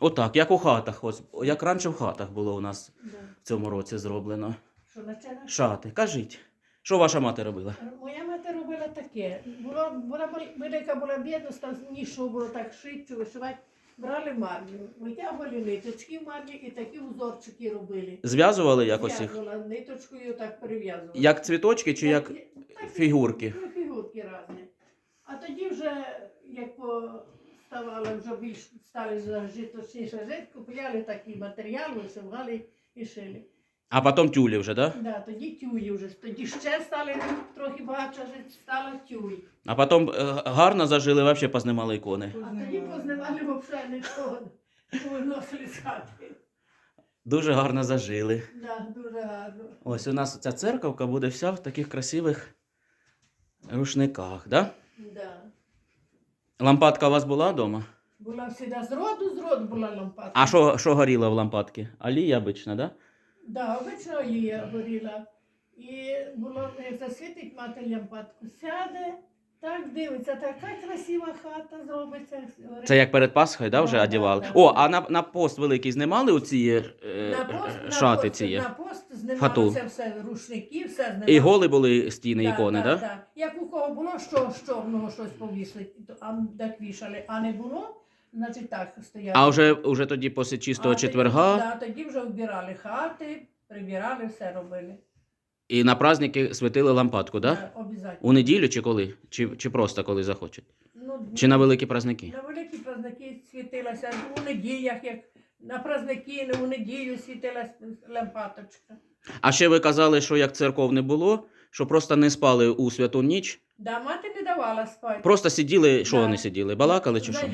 Отак, як у хатах, ось, як раніше в хатах було у нас Да. в цьому році зроблено. Що наче Шати, кажіть, що ваша мати робила? Моя мати робила таке. Було, була велика була бідність, там нічого було так шити, чи вишивати. Брали марлю, витягували ниточки в марлі і такі узорчики робили. Зв'язували якось їх? Зв'язувала ниточкою так перев'язувала. Як цвіточки чи як Так, фігурки? Ну, фігурки різні. А тоді вже, ставали, вже більш стали жити, точніше жити, купляли такий матеріал, вишивали і шили. А потім тюлі вже, так? Да? Да, тоді тюї вже. Тоді ще стали трохи багатше жити, стало тюй. А потім е, гарно зажили, взагалі познімали ікони. А тоді познавали взагалі нічого, виносили з хати. Дуже гарно зажили. Да, дуже гарно. Ось у нас ця церковка буде вся в таких красивих рушниках, да? Да. Лампадка у вас була вдома? Була всіда з роду, з роду була лампадка. А що, що горіло в лампадці? Алія обична, да? Да, обична алія горіла. І було, як засвітить мати лампадку, сяде, так дивиться, така красива хата зробиться. Це як перед Пасхою, да, вже Да, одягали? да, да. О, а на, на пост великий знімали оці е, на пост, на шати пост, ці? На пост Фату. знімалися все, рушники, все знімалося. І голи були стіни ікони, да? Як у кого було, що з чорного щось повісили, то а так вішали, а не було, значить так стояли. А вже, вже тоді після чистого А тоді- четверга Да, тоді вже вбирали хати, прибирали, все робили. І на праздники світили лампадку, так? Да, обов'язково. У неділю чи коли? Чи, чи просто коли захочуть? Ну, Чи на великі праздники? На великі праздники світилася у неділях, як на праздники, у неділю світилася лампаточка. А ще ви казали, що як церков не було, що просто не спали у святу ніч, Да, мати не давала спати. просто сиділи, що Да. вони сиділи? Балакали чи що? За-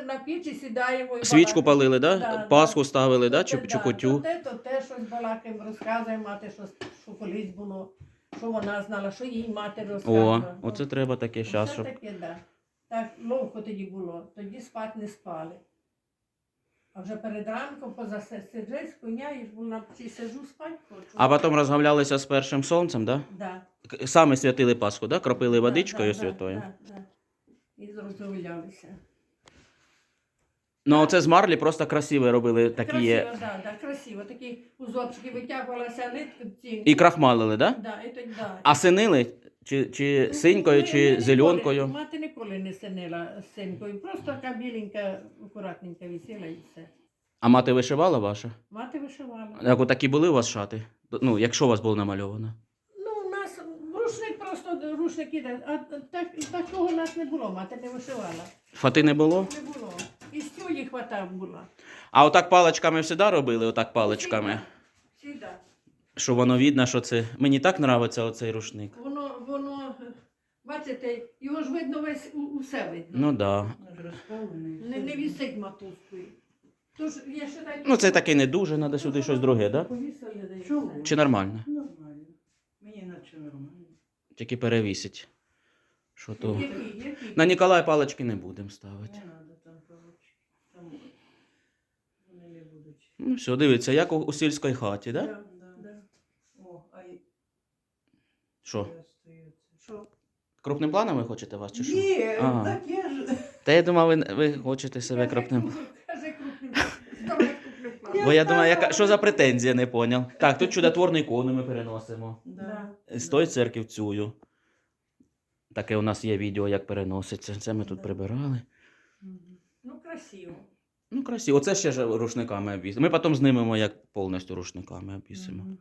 на піч і сідаємо. і Свічку балакаємо. палили, да? Да, Пасху да. ставили, да? Чи, те, чи? То те, то те щось балакаємо, розказуємо мати, що, що колись було, що вона знала, що їй мати О, розказувала. оце треба таке час, Все щоб. таке, да. Так ловко тоді було. Тоді спати не спали. А вже перед ранком поза сиджеш, коняєш, бо на чи сиджу спати хочу. А потім розмовлялися з першим сонцем, да? да. Саме святили Пасху, да? Кропили водичкою да, святою. Да, да. І розмовлялися. Ну, оце з марлі просто красиві робили такі. Красиво, да, да, красиво. Такі узорчики витягувалася нитка. Ці... І крахмалили, да? Да, да. А синили? Чи, чи Ну, синькою, чи зеленкою? Мати ніколи не синила з синькою. Просто така біленька, акуратненька висіла і все. А мати вишивала ваша? Мати вишивала. Як отакі були у вас шати? Ну, якщо у вас було намальовано. Ну, у нас рушник просто рушник іде, а так, такого у нас не було, мати не вишивала. Фати не було? Не було. І стюї хватав була. А отак паличками завжди робили, отак паличками. Всіда. Що воно видно, що це. Мені так подобається оцей рушник. Воно, воно, бачите, його ж видно весь у- усе видно. Ну так. Да. Не, не вісить матузкою. Тож я ще так... Ну це таки не дуже, треба сюди щось друге, да? Чи нормально? Нормально. Мені наче нормально. Тільки перевісить. Що то. На Ніколая палички не будемо ставити. Не треба там палочки. Там вони не будуть. Ну все, дивіться, як у, у сільській хаті, да? Да, Да. да. О, а й Що? Що? Крупним планом ви хочете вас чи що? Ні, Ага. так я ж. Та я думав, ви, ви хочете себе Кажи крупним. крупним- крупним. Давай крупним планом. Бо я думаю, яка, що за претензія, не поняв. Так, тут чудотворну ікону ми переносимо. Да. З тої церкви в цю. Таке у нас є відео, як переноситься. Це ми тут прибирали. Мгм. Ну, красиво. Ну, красиво. Оце ще ж рушниками обвісимо. Ми потім знімемо, як повністю рушниками обвісимо. Мгм.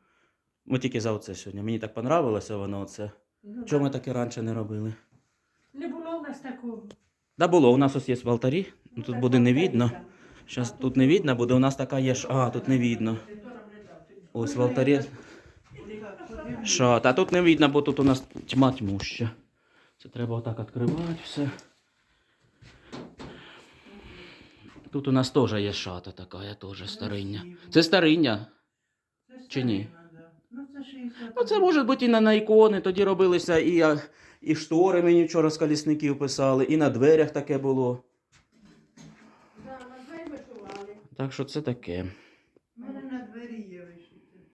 Ми тільки за оце сьогодні. Мені так понравилося воно оце. Ну, Чого ми таке раніше не робили? Не було в нас такого. Да було, у нас ось є в алтарі. Ну, тут буде не видно. Зараз тут не видно буде, у нас така є ж. А, тут не видно. Ось в алтарі. Шат. А тут не видно, бо тут у нас тьма тьмуща. Це треба отак відкривати все. Тут у нас теж є шата така, теж стариння. Це стариння. Чи ні? Ну, це 60. Це може бути і на, на ікони, тоді робилися і, і штори мені вчора з колісників писали, і на дверях таке було. Так що це таке.